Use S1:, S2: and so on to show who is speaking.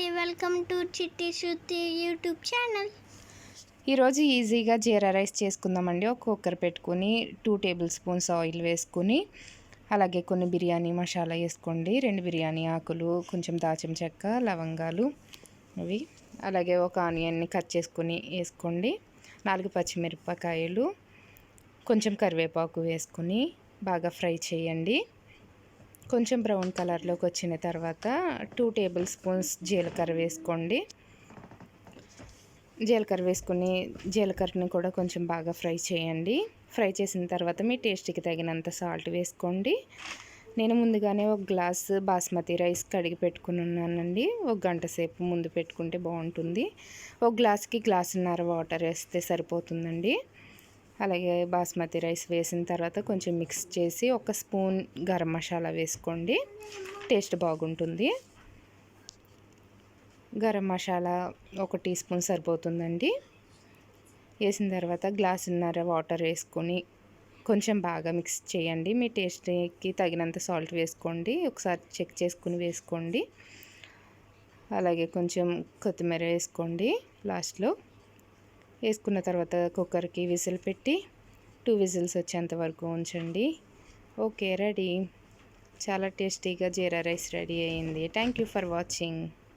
S1: అండి welcome to చిట్టి శృతి YouTube channel.
S2: ఈరోజు ఈజీగా జీరా రైస్ చేసుకుందామండి. ఒక కుక్కర్ పెట్టుకుని టూ టేబుల్ స్పూన్స్ ఆయిల్ వేసుకుని అలాగే కొన్ని బిర్యానీ మసాలా వేసుకోండి. రెండు బిర్యానీ ఆకులు కొంచెం దాచిన చెక్క లవంగాలు అవి అలాగే ఒక ఆనియన్ని కట్ చేసుకుని వేసుకోండి. నాలుగు పచ్చిమిరపకాయలు కొంచెం కరివేపాకు వేసుకుని బాగా ఫ్రై చేయండి. కొంచెం బ్రౌన్ కలర్లోకి వచ్చిన తర్వాత టూ టేబుల్ స్పూన్స్ జీలకర్ర వేసుకోండి. జీలకర్ర వేసుకుని జీలకర్రని కూడా కొంచెం బాగా ఫ్రై చేయండి. ఫ్రై చేసిన తర్వాత మీ టేస్ట్కి తగినంత సాల్ట్ వేసుకోండి. నేను ముందుగానే ఒక గ్లాస్ బాస్మతి రైస్ కడిగి పెట్టుకుని ఉన్నానండి. ఒక గంట సేపు ముందు పెట్టుకుంటే బాగుంటుంది. ఒక గ్లాస్కి గ్లాసున్నర వాటర్ వేస్తే సరిపోతుందండి. అలాగే బాస్మతి రైస్ వేసిన తర్వాత కొంచెం మిక్స్ చేసి ఒక స్పూన్ గరం మసాలా వేసుకోండి. టేస్ట్ బాగుంటుంది. గరం మసాలా ఒక టీ స్పూన్ సరిపోతుందండి. వేసిన తర్వాత గ్లాసున్నర వాటర్ వేసుకొని కొంచెం బాగా మిక్స్ చేయండి. మీ టేస్ట్కి తగినంత సాల్ట్ వేసుకోండి. ఒకసారి చెక్ చేసుకుని వేసుకోండి. అలాగే కొంచెం కొత్తిమీర వేసుకోండి లాస్ట్లో. వేసుకున్న తర్వాత కుక్కర్కి విజిల్ పెట్టి టూ విజిల్స్ వచ్చేంత వరకు ఉంచండి. Okay ready. చాలా టేస్టీగా జీరా రైస్ రెడీ అయింది థ్యాంక్ యూ ఫర్ వాచింగ్